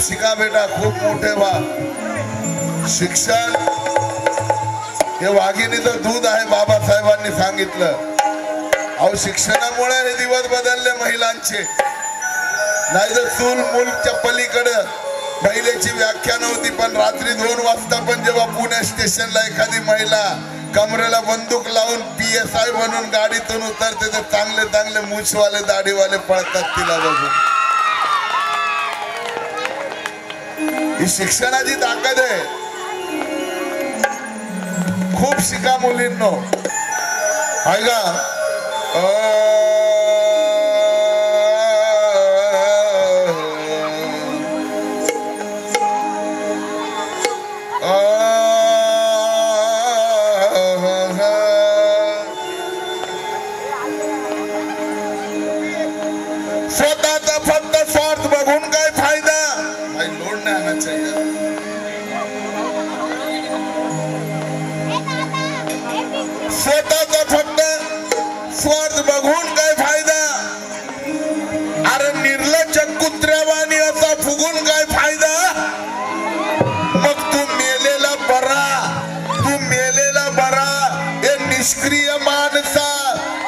शिका बेटा खूप मोठे बा. शिक्षण हे वाघिणीचं दूध आहे बाबासाहेबांनी सांगितलं. अहो शिक्षणामुळे हे दिवस बदलले महिलांचे. नाही तर चूल मुलच्या पलीकडे. महिलेची व्याख्या नव्हती पण रात्री दोन वाजता पण जेव्हा पुणे स्टेशनला एखादी महिला कमरेला बंदूक लावून पी एस आय म्हणून गाडीतून उतरते तर चांगले चांगले मूछवाले दाढीवाले पळतात तिला बघून. ही शिक्षणाची ताकद आहे. खूप शिका मुलींनो. अं स्वतःचा फक्त स्वार्थ बघून काय फायदा? अरे निर्लज्ज कुत्र्यावानी असा फुगून काय फायदा? मग तू मेलेला बरा तू मेलेला बरा हे निष्क्रिय माणसा.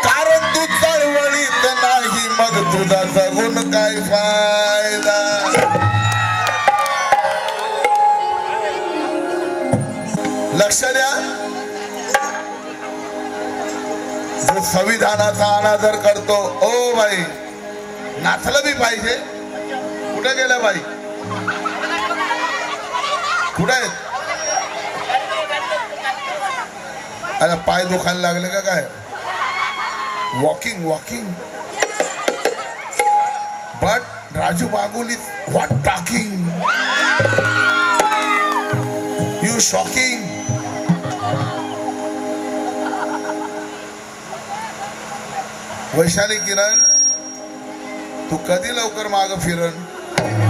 कारण तू चळवळीत नाही मग तुझा जगून काय फायदा? लक्ष द्या. संविधानाचा अनादर करतो. ओ बाई नाचलं बी पाहिजे. कुठे गेलं बाई? कुठे आहेत? अरे पाय दुखायला लागले का काय? Walking walking but Raju Baguli what talking you shocking Vaishali Kiran तू कधी लवकर माग फिरण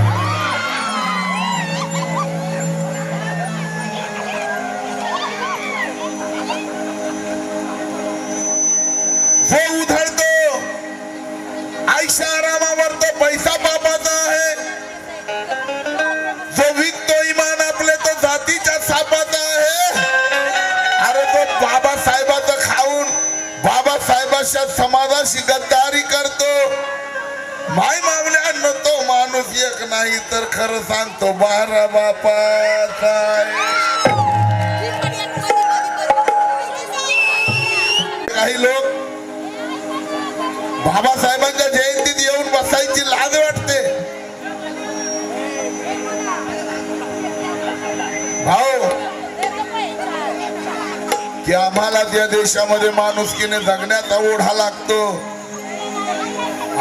बाबासाहेबाच्या समाजाशी गद्दारी करतो. माय मावल्यानं तो माणूस एक नाही तर खरं सांगतो बारा बापाचा काही लोक बाबासाहेबांच्या जयंतीत येऊन बसायची लाज वाटते. आम्हाला त्या देशामध्ये माणुसकीने जगण्याचा ओढा लागतो.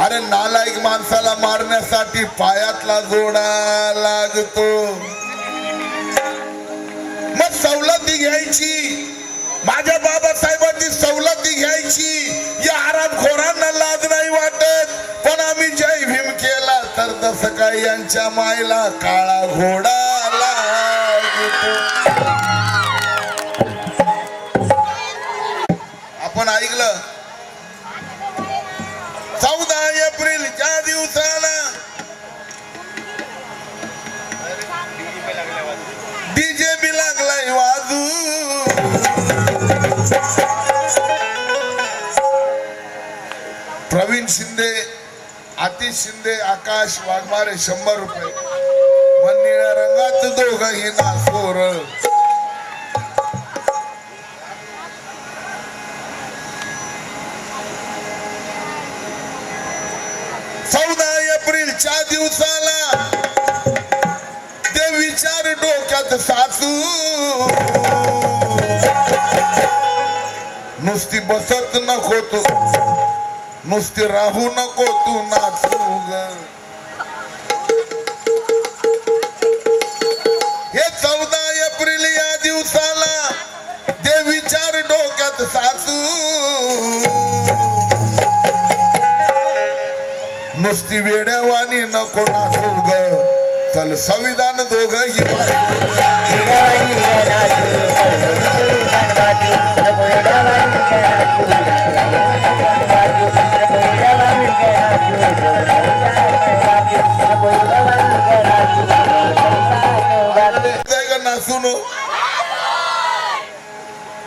अरे नालायक माणसाला मारण्यासाठी पायातला जोडा लागतो. मग सवलती घ्यायची. माझ्या बाबासाहेबांची सवलती घ्यायची. या आरामखोरांना लाज नाही वाटत. पण आम्ही जय भीम केला तर तसं काय यांच्या मायला काळा घोडा लागतो. आपण ऐकलं. चौदा एप्रिलच्या दिवसाला डीजे बी लागलाय वाजू. प्रवीण शिंदे आतिश शिंदे आकाश वाघमारे शंभर रुपये. मन निळ्या रंगात दोघही नासोर दिवसाला ते विचार डोक्यात साचू. नुसती बसत नको तू नुसती राहू नको तू नाचू. ती वेड्यावानी नको नाचू ग चल संविधान दोघही नाचून हो.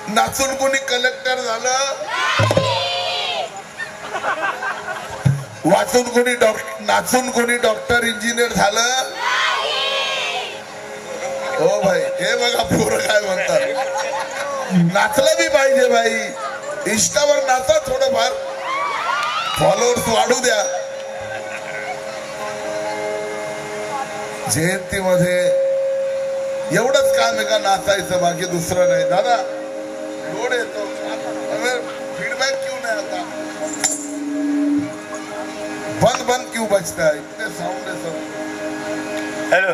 नाचून कोणी कलेक्टर झालं? वाचून कोणी डॉक्टर नाचून कोणी डॉक्टर इंजिनियर झालं? हो भाई हे बघा पोरं काय म्हणतात. नाचलं बी पाहिजे भाई. इंस्टावर नाचा थोडंफार. फॉलोअर्स वाढू द्या. जयंतीमध्ये एवढंच काम आहे का नाचायचं बाकी दुसरं नाही. दादा लोड येतो. फीडबॅक क्यों नाही आता. बंद बंद क्यों बचता है? इतने साउंड है सब। हॅलो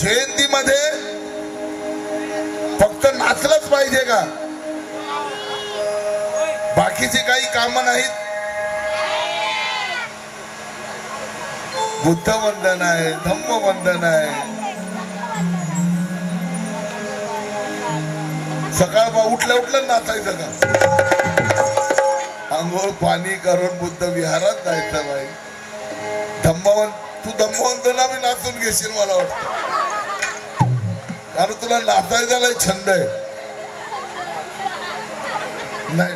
जयंतीमध्ये फक्त नाचलंच पाहिजे का? बाकीची काही कामं नाहीत? बुद्ध वंदन आहे धम्म वंदन आहे. सकाळ उठल्या उठलं नाचायचं का? आंघोळ पाणी करून बुद्ध विहारात जायचं बाई. धम्मवन तू धम्मवंतला मी नाचून घेशील मला वाटतं. कारण तुला नाचायचा लय छंद आहे. नाही.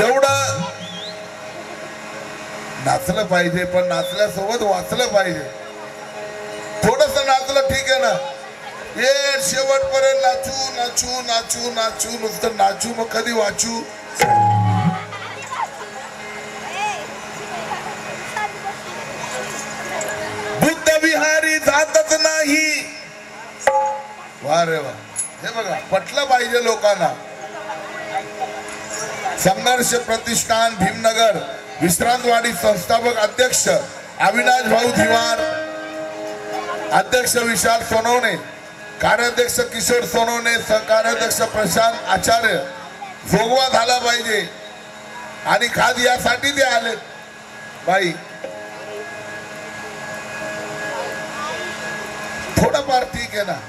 एवढं नाचलं पाहिजे पण नाचल्यासोबत वाचलं पाहिजे. थोडस नाचलं ठीक आहे ना. ये शेवटपर्यंत नाचू नाचू नाचू नाचू नुसतं नाचू मग कधी वाचू? बुद्ध विहारी जातच नाही. वा रे वा. हे बघा पटलं पाहिजे लोकांना. संघर्ष प्रतिष्ठान भीमनगर विश्रांतवाडी संस्थापक अध्यक्ष अविनाश भाऊ धिवार अध्यक्ष विशाल सोनवणे कार्याध्यक्ष किशोर सोनवणे सहकार्याध्यक्ष प्रशांत आचार्य भोगवा झाला पाहिजे. आणि खाद यासाठी ते आले. बाई. थोडंफार ठीक आहे ना.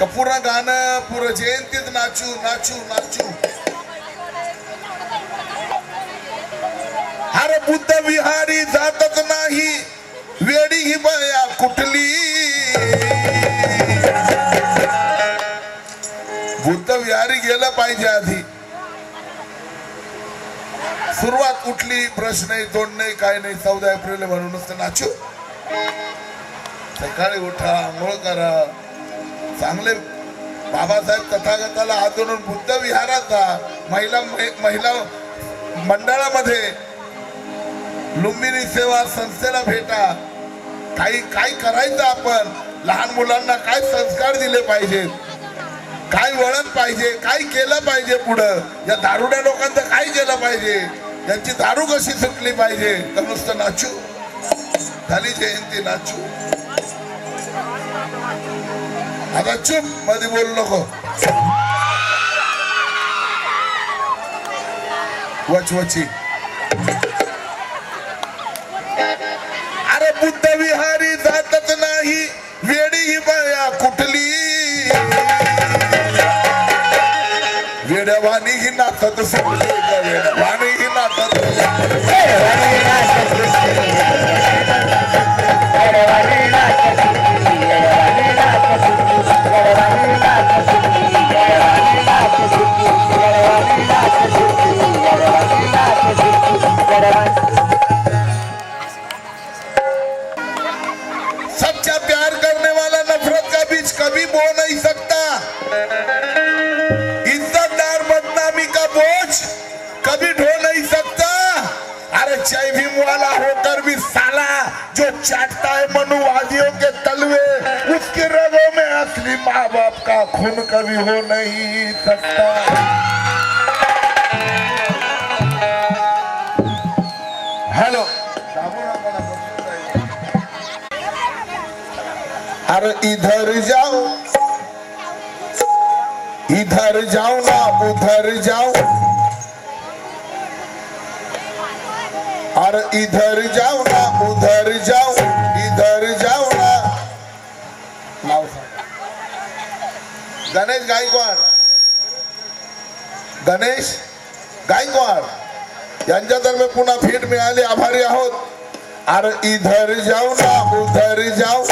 का पूर्ण गाणं पूर्ण जयंतीत नाचू नाचू नाचू. अरे बुद्ध विहारी जातच नाही. वेडी ही बया कुठली? बुद्ध विहारी गेलं पाहिजे आधी. सुरुवात कुठली? ब्रश नाही तोंड नाही काय नाही. चौदा एप्रिल म्हणूनच तर नाचू. सकाळी उठा आंघोळ करा. चांगले बाबासाहेब तथागताला हात बुद्ध विहारात जा महिला महिला मंडळामध्ये लुंबिनी सेवा संस्थेला भेटा. काही काय करायचं आपण? लहान मुलांना काय संस्कार दिले पाहिजेत? काय वळण पाहिजे? काय केलं पाहिजे पुढं? या दारुड्या लोकांचं काय केलं पाहिजे? त्यांची दारू कशी सुटली पाहिजे? तर नुसतं नाचू. झाली जयंती नाचू. आता चुपमध्ये बोलू नको. वचवची नाही वेडी ही बाया कुठली? वेड्यावानी ही नाचत सोडली का वेड्यावानी ही नाचत कभी ढो नहीं सकता। अरे जय भीम वाला होकर भी साला जो चाटता है मनुवादियों के तलवे, उसके रगों में असली माँ बाप का खून कभी हो नहीं सकता। हेलो। अरे इधर जाओ। इधर जाओ ना, उधर जाओ। अरे इधर जाऊ ना उधर जाऊ इधर जाऊ ना। नाव गणेश गायकवाड। गणेश गायकवाड यांच्यातर्फे पुन्हा भेट मिळाली आभारी आहोत. अरे इधर जाऊ ना उधर जाऊ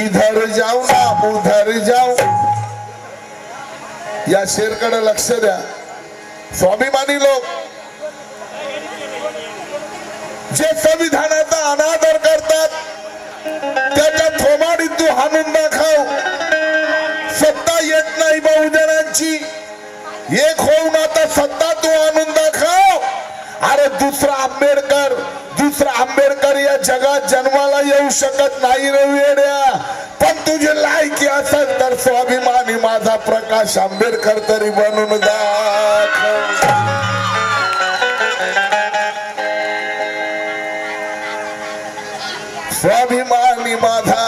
इधर जाऊ ना उधर जाऊ या शेरकडे लक्ष द्या. स्वाभिमानी लोक जे संविधानाचा अनादर करतात त्याच्या थोमाडीत तू हाणून दाखव. सत्ता येत नाही बहुजनांची. एक होऊन आता सत्ता तू आणून दाखव. अरे दुसरा आंबेडकर दुसरा आंबेडकर या जगात जन्माला येऊ शकत नाही रेड्या पण तुझी लायकी असेल तर स्वाभिमानी माझा प्रकाश आंबेडकर तरी बनून दाखव. अभिमानी माझा.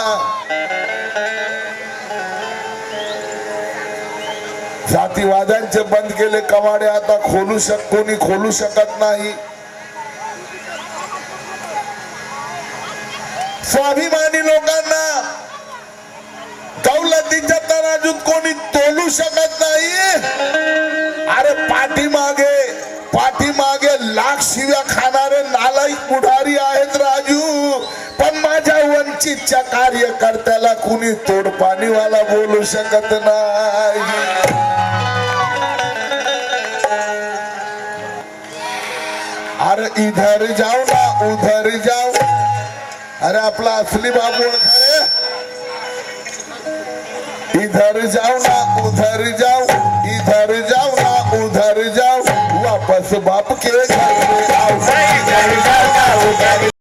जातीवाद्यांचे बंद केले कवाडे आता खोलू शक कोणी खोलू शकत नाही. स्वाभिमानी लोकांना दौलतीच्या तराजूत कोणी तोलू शकत नाही. अरे पाठीमागे पाठीमागे लाख शिव्या खाणारे नालायक पुढारी आहेत राजू. माझ्या वंचितच्या कार्यकर्त्याला कुणी तोडपाणीवाला बोलू शकत नाही. अरे इधर जाऊ ना, उधर जाऊ अरे आपला असली बाबू इधर जाओ ना, उधर जाओ. इधर जाओ ना, उधर जाओ. वापस बाप के घर में